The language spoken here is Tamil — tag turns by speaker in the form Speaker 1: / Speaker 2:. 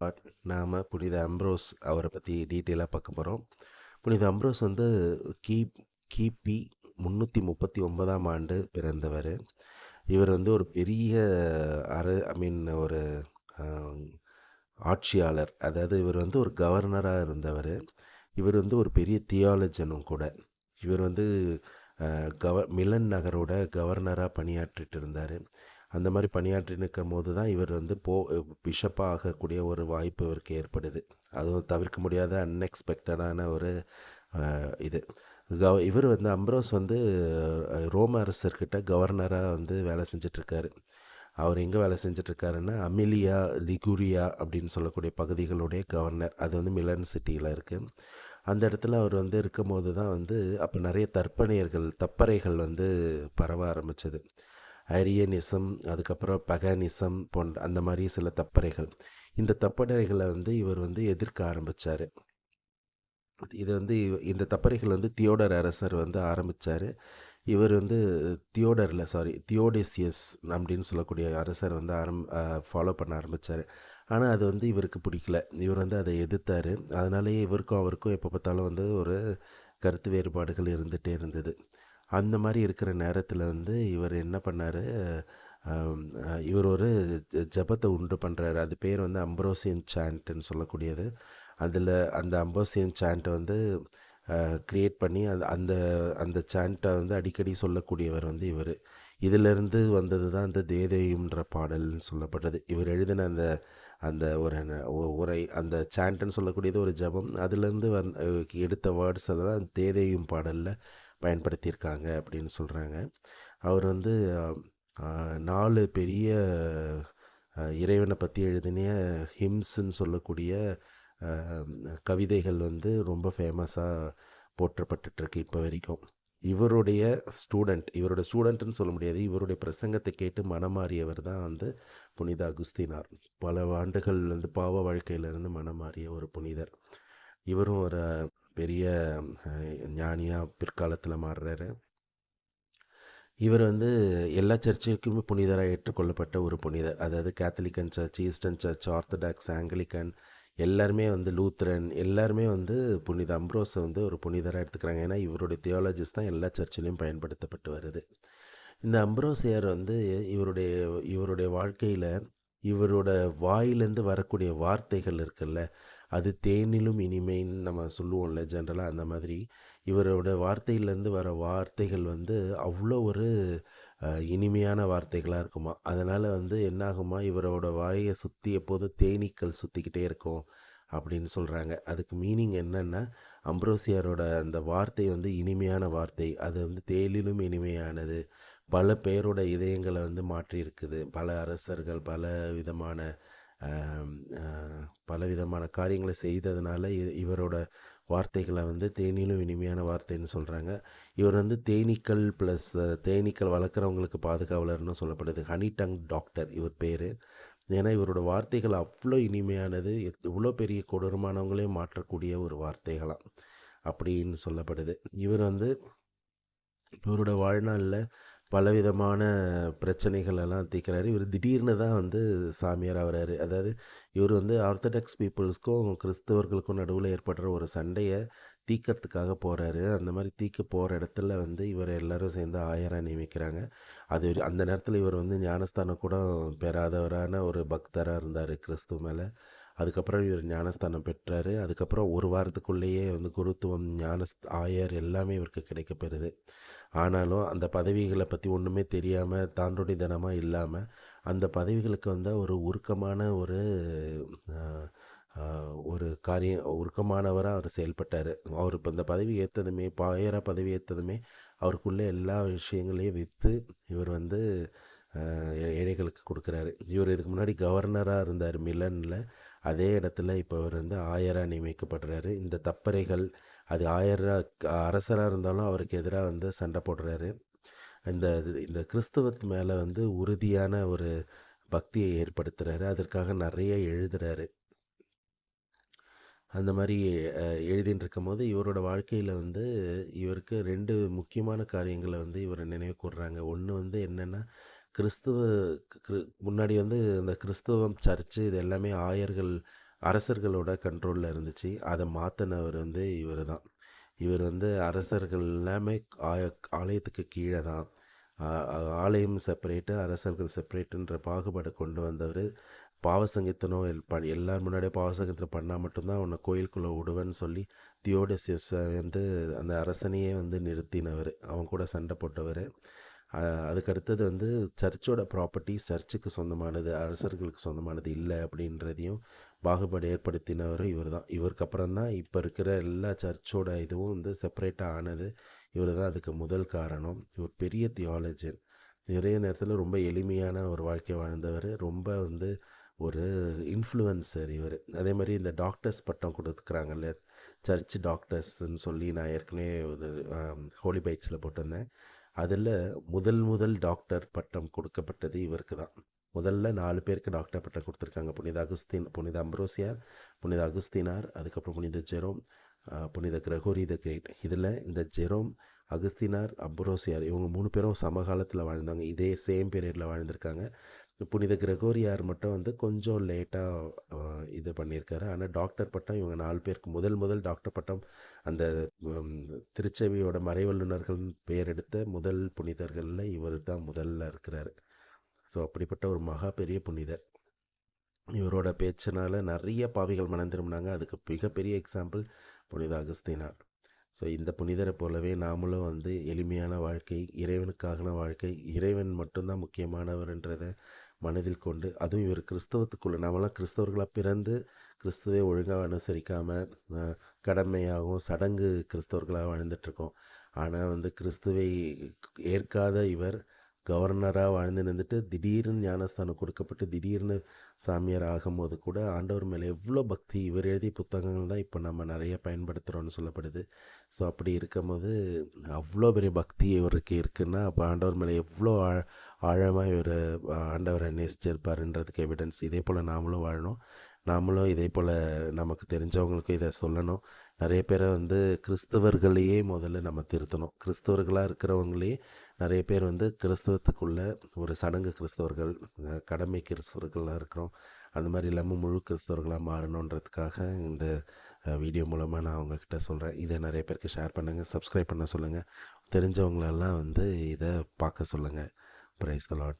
Speaker 1: பட் நாம் புனித அம்ப்ரோஸ் அவரை பற்றி டீட்டெயிலாக பார்க்க போகிறோம் புனித அம்ப்ரோஸ் வந்து கி கிபி முந்நூற்றி முப்பத்தி ஒன்பதாம் ஆண்டு பிறந்தவர். இவர் வந்து ஒரு பெரிய அர ஐ மீன் ஒரு ஆட்சியாளர். அதாவது இவர் வந்து ஒரு கவர்னராக இருந்தவர். இவர் வந்து ஒரு பெரிய தியாலஜனும் கூட. இவர் வந்து கவர் கவ மிலன் நகரோட கவர்னராக பணியாற்றிட்டு இருந்தார். அந்த மாதிரி பணியாற்றி நிற்கும் போது தான் இவர் வந்து போ பிஷப்பாக ஆகக்கூடிய ஒரு வாய்ப்பு இவருக்கு ஏற்படுது. அதுவும் தவிர்க்க முடியாத அன்எக்ஸ்பெக்டடான ஒரு இது. கவ இவர் வந்து அம்ப்ரோஸ் வந்து ரோம அரசர்கிட்ட கவர்னராக வந்து வேலை செஞ்சிட்ருக்காரு. அவர் எங்கே வேலை செஞ்சிட்ருக்காருன்னா அமிலியா லிகுரியா அப்படின்னு சொல்லக்கூடிய பகுதிகளுடைய கவர்னர். அது வந்து மிலன் சிட்டியில் இருக்குது அந்த இடத்துல அவர் வந்து இருக்கும்போது தான் வந்து அப்போ நிறைய தற்பனையர்கள் தப்பறைகள் வந்து பரவ ஆரம்பித்தது அரியனிசம் அதுக்கப்புறம் பகனிசம் போன்ற அந்த மாதிரி சில தப்பறைகள். இந்த தப்பறைகளை வந்து இவர் வந்து எதிர்க்க ஆரம்பித்தார் இது வந்து இவ- இந்த தப்பறைகள் வந்து தியோடர் அரசர் வந்து ஆரம்பித்தார் இவர் வந்து தியோடரில் சாரி தியோடேசியஸ் அப்படின்னு சொல்லக்கூடிய அரசர் வந்து ஆரம் ஃபாலோ பண்ண ஆரம்பித்தார் ஆனால் அது வந்து இவருக்கு பிடிக்கல. இவர் வந்து அதை எதிர்த்தார். அதனாலேயே இவருக்கும் அவருக்கும் எப்போ பார்த்தாலும் வந்து ஒரு கருத்து வேறுபாடுகள் இருந்துகிட்டே இருந்தது. அந்த மாதிரி இருக்கிற நேரத்தில் வந்து இவர் என்ன பண்ணார்? இவர் ஒரு ஜபத்தை ஜெபத்தை உண்டு பண்ணுறாரு அது பேர் வந்து அம்ப்ரோசியன் சாண்ட்னு சொல்லக்கூடியது. அதில் அந்த அம்போசியன் சாண்ட்டை வந்து க்ரியேட் பண்ணி அந்த அந்த அந்த சாண்ட்டை வந்து அடிக்கடி சொல்லக்கூடியவர் வந்து இவர். இதிலிருந்து வந்தது தான் அந்த தேதேயும்ன்ற பாடல்னு சொல்லப்பட்டது. இவர் எழுதின அந்த அந்த ஒரு ந- ஒ- உரை அந்த சாண்ட்டுன்னு சொல்லக்கூடியது ஒரு ஜெபம். அதுலேருந்து வந் எடுத்த வேர்ட்ஸ் தான் தேதேயும் பாடலில் பயன்படுத்தியிருக்காங்க அப்படின்னு சொல்கிறாங்க அவர் வந்து நாலு பெரிய இறைவனை பற்றி எழுதின ஹிம்ஸ்ன்னு சொல்லக்கூடிய கவிதைகள் வந்து ரொம்ப ஃபேமஸாக போற்றப்பட்டுருக்கு இப்போ வரைக்கும். இவருடைய ஸ்டூடெண்ட் இவரோட ஸ்டூடெண்ட்னு சொல்ல முடியாது இவருடைய பிரசங்கத்தை கேட்டு மனமாறியவர் தான் வந்து புனித அகுஸ்தினார். பல ஆண்டுகள் வந்து பாவ வாழ்க்கையிலிருந்து மனமாறிய ஒரு புனிதர். இவரும் ஒரு பெரிய ஞானியாக பிற்காலத்தில் மாறுறாரு. இவர் வந்து எல்லா சர்ச்சுக்குமே புனிதராக ஏற்றுக்கொள்ளப்பட்ட ஒரு புனிதர். அதாவது கேத்தலிக்கன் church eastern church orthodox anglican எல்லாருமே வந்து லூத்ரன் எல்லாருமே வந்து புனித அம்ப்ரோஸை வந்து ஒரு புனிதராக எடுத்துக்கிறாங்க. ஏன்னா இவருடைய தியாலஜிஸ் தான் எல்லா சர்ச்சிலையும் பயன்படுத்தப்பட்டு வருது. இந்த அம்ப்ரோசியார் வந்து இவருடைய இவருடைய வாழ்க்கையில் இவரோட வாயிலேருந்து வரக்கூடிய வார்த்தைகள் இருக்குல்ல அது தேனிலும் இனிமைன்னு நம்ம சொல்லுவோம்ல ஜென்ரலாக அந்த மாதிரி. இவரோட வார்த்தையிலேருந்து வர வார்த்தைகள் வந்து அவ்வளோ ஒரு இனிமையான வார்த்தைகளாக இருக்குமா. அதனால் வந்து என்னாகுமா இவரோட வாயை சுற்றி எப்போதும் தேனீக்கள் சுற்றிக்கிட்டே இருக்கும் அப்படின்னு சொல்கிறாங்க அதுக்கு மீனிங் என்னென்னா அம்ப்ரோசியாரோட அந்த வார்த்தை வந்து இனிமையான வார்த்தை. அது வந்து தேனிலும் இனிமையானது. பல பேரோட இதயங்களை வந்து மாற்றியிருக்குது. பல அரசர்கள் பல விதமான பலவிதமான காரியங்களை செய்ததுனால இ- இவரோட வார்த்தைகளை வந்து தேனிலும் இனிமையான வார்த்தைன்னு சொல்கிறாங்க இவர் வந்து தேனீக்கள் ப்ளஸ் தேனீக்கள் வளர்க்குறவங்களுக்கு பாதுகாவலர்னு சொல்லப்படுது. ஹனி டங் டாக்டர் இவர் பேர். ஏன்னா இவரோட வார்த்தைகள் அவ்வளோ இனிமையானது இவ்வளோ பெரிய கொடூரமானவங்களையும் மாற்றக்கூடிய ஒரு வார்த்தைகளாம் அப்படின்னு சொல்லப்படுது. இவர் வந்து இவரோட வாழ்நாளில் பலவிதமான பிரச்சனைகள் எல்லாம் தீர்க்கிறாரு. இவர் திடீர்னு தான் வந்து சாமியார் ஆகிறாரு. அதாவது இவர் வந்து ஆர்த்தடாக்ஸ் பீப்புள்ஸ்க்கும் கிறிஸ்தவர்களுக்கும் நடுவில் ஏற்படுற ஒரு சண்டையை தீக்கிறதுக்காக போகிறாரு அந்த மாதிரி தீக்க போகிற இடத்துல வந்து இவர் எல்லாரும் சேர்ந்து ஆயராக நியமிக்கிறாங்க. அது அந்த நேரத்தில் இவர் வந்து ஞானஸ்தானம் கூட பெறாதவரான ஒரு பக்தராக இருந்தார் கிறிஸ்துவ மேலே. அதுக்கப்புறம் இவர் ஞானஸ்தானம் பெற்றார். அதுக்கப்புறம் ஒரு வாரத்துக்குள்ளேயே வந்து குருத்துவம் ஞானஸ் ஆயர் எல்லாமே இவருக்கு கிடைக்கப்பெறுது ஆனாலும் அந்த பதவிகளை பற்றி ஒன்றுமே தெரியாமல் தாண்டோடித்தனமாக இல்லாமல் அந்த பதவிகளுக்கு வந்து ஒரு உருக்கமான ஒரு ஒரு காரியம் உருக்கமானவராக அவர் செயல்பட்டார். அவர் இப்போ இந்த பதவி ஏற்றதுமே பாயராக பதவி ஏற்றதுமே அவருக்குள்ளே எல்லா விஷயங்களையும் விற்று இவர் வந்து ஏழைகளுக்கு கொடுக்குறாரு. இவர் இதுக்கு முன்னாடி கவர்னராக இருந்தார் மிலனில் அதே இடத்துல இப்போ அவர் வந்து ஆயராக நியமிக்கப்படுறாரு இந்த தப்பறைகள் அது ஆயரா அரசராக இருந்தாலும் அவருக்கு எதிராக வந்து சண்டை போடுறாரு. இந்த இது- இந்த கிறிஸ்தவத்து மேலே வந்து உறுதியான ஒரு பக்தியை ஏற்படுத்துகிறாரு அதற்காக நிறைய எழுதுறாரு. அந்த மாதிரி அஹ், எழுதின்னு இருக்கும்போது இவரோட வாழ்க்கையில் வந்து இவருக்கு ரெண்டு முக்கியமான காரியங்களை வந்து இவர் நினைவு கூடுறாங்க ஒன்று வந்து என்னென்னா கிறிஸ்துவ கிரு- முன்னாடி வந்து இந்த கிறிஸ்துவம் சர்ச்சு இது எல்லாமே ஆயர்கள் அரசர்களோட கண்ட்ரோலில் இருந்துச்சு. அதை மாற்றினவர் வந்து இவர் தான். இவர் வந்து அரசர்கள் எல்லாமே ஆய- ஆலயத்துக்கு கீழே தான். ஆலயம் செப்பரேட்டு அரசர்கள் செப்பரேட்டுன்ற பாகுபாடு கொண்டு வந்தவர். பாவசங்கீத்தனம் எல் ப எல்லார் முன்னாடியே பாவசங்கீத்தனம் பண்ணால் மட்டும்தான் உன்னை கோயிலுக்குள்ளே விடுவேன்னு சொல்லி தியோடசியஸை வந்து அந்த அரசனையே வந்து நிறுத்தினவர். அவன் கூட சண்டை போட்டவர். அதுக்கு அடுத்தது வந்து சர்ச்சோட ப்ராப்பர்ட்டி சர்ச்சுக்கு சொந்தமானது அரசர்களுக்கு சொந்தமானது இல்லை அப்படின்றதையும் பாகுபாடு ஏற்படுத்தினவர் இவர் தான் இவருக்கு அப்புறம் தான் இப்போ இருக்கிற எல்லா சர்ச்சோட இதுவும் வந்து செப்பரேட்டாக ஆனது. இவர் தான் அதுக்கு முதல் காரணம். இவர் பெரிய தியாலஜன் நிறைய நேரத்தில் ரொம்ப எளிமையான ஒரு வாழ்க்கை வாழ்ந்தவர். ரொம்ப வந்து ஒரு இன்ஃப்ளூயன்சர் இவர். அதே மாதிரி இந்த டாக்டர்ஸ் பட்டம் கொடுத்துக்கிறாங்கல்ல சர்ச் டாக்டர்ஸ்ன்னு சொல்லி நான் ஏற்கனவே ஒரு ஹோலி பைட்ஸில் போட்டிருந்தேன். அதில் முதல் முதல் டாக்டர் பட்டம் கொடுக்கப்பட்டது இவருக்கு தான். முதல்ல நாலு பேருக்கு டாக்டர் பட்டம் கொடுத்துருக்காங்க. புனித அகுஸ்தீன் புனித அம்ப்ரோசியார் புனித அகுஸ்தீனார் அதுக்கப்புறம் புனித ஜெரோம் புனித கிரகோரி த கிரேட். இதில் இந்த ஜெரோம் அகஸ்தினார் அப்ரோசியார் இவங்க மூணு பேரும் சமகாலத்தில் வாழ்ந்தாங்க இதே சேம் பீரியடில் வாழ்ந்திருக்காங்க. புனித கிரகோரியார் மட்டும் வந்து கொஞ்சம் லேட்டாக இது பண்ணியிருக்காரு. ஆனால் டாக்டர் பட்டம் இவங்க நாலு பேருக்கு முதல் முதல் டாக்டர் பட்டம் அந்த திருச்செவியோட மறைவல்லுநர்கள் பெயர் எடுத்த முதல் புனிதர்களில் இவர் தான் முதல்ல இருக்கிறாரு. ஸோ அப்படிப்பட்ட ஒரு மகா பெரிய புனிதர். இவரோட பேச்சினால் நிறைய பாவிகள் மனம் திரும்பினாங்க. அதுக்கு மிகப்பெரிய எக்ஸாம்பிள் புனித அகஸ்தினார். ஸோ இந்த புனிதரை போலவே நாமளும் வந்து எளிமையான வாழ்க்கை இறைவனுக்கான வாழ்க்கை இறைவன் மட்டும்தான் முக்கியமானவர்ன்றதை மனதில் கொண்டு அதுவும் இவர் கிறிஸ்தவத்துக்குள்ள நாமெல்லாம் கிறிஸ்தவர்களாக பிறந்து கிறிஸ்துவை ஒழுங்காக அனுசரிக்காமல் கடமையாகவும் சடங்கு கிறிஸ்தவர்களாக வாழ்ந்துட்டுருக்கோம். ஆனால் வந்து கிறிஸ்துவை ஏற்காத இவர் கவர்னராக வாழ்ந்து நின்றுட்டு திடீர்னு ஞானஸ்தானம் கொடுக்கப்பட்டு திடீர்னு சாமியார் ஆகும்போது கூட ஆண்டவர் மேலே எவ்வளோ பக்தி இவர் எழுதிய புத்தகங்கள் தான் இப்போ நம்ம நிறைய பயன்படுத்துகிறோன்னு சொல்லப்படுது. ஸோ அப்படி இருக்கும்போது அவ்வளோ பெரிய பக்தி இவருக்கு இருக்குன்னா அப்போ ஆண்டவர் மேலே எவ்வளோ ஆழமாக இவர் ஆண்டவரை நேசிச்சிருப்பாருன்றதுக்கு எவிடன்ஸ் இதே போல் நாமளும் வாழணும். நாமளும் இதே போல் நமக்கு தெரிஞ்சவங்களுக்கும் இதை சொல்லணும். நிறைய பேரை வந்து கிறிஸ்தவர்களையே முதல்ல நம்ம திருத்தணும். கிறிஸ்தவர்களாக இருக்கிறவங்களே நிறைய பேர் வந்து கிறிஸ்தவத்துக்குள்ள ஒரு சடங்கு கிறிஸ்தவர்கள் கடமை கிறிஸ்தவர்களாக இருக்கிறோம். அந்த மாதிரி இல்லாமல் முழு கிறிஸ்தவர்களாக மாறணுன்றதுக்காக இந்த வீடியோ மூலமாக நான் உங்ககிட்ட சொல்கிறேன் இதை நிறைய பேருக்கு ஷேர் பண்ணுங்கள் சப்ஸ்கிரைப் பண்ண சொல்லுங்கள் தெரிஞ்சவங்களெல்லாம் வந்து இதை பார்க்க சொல்லுங்கள் ப்ரைஸ் லாட்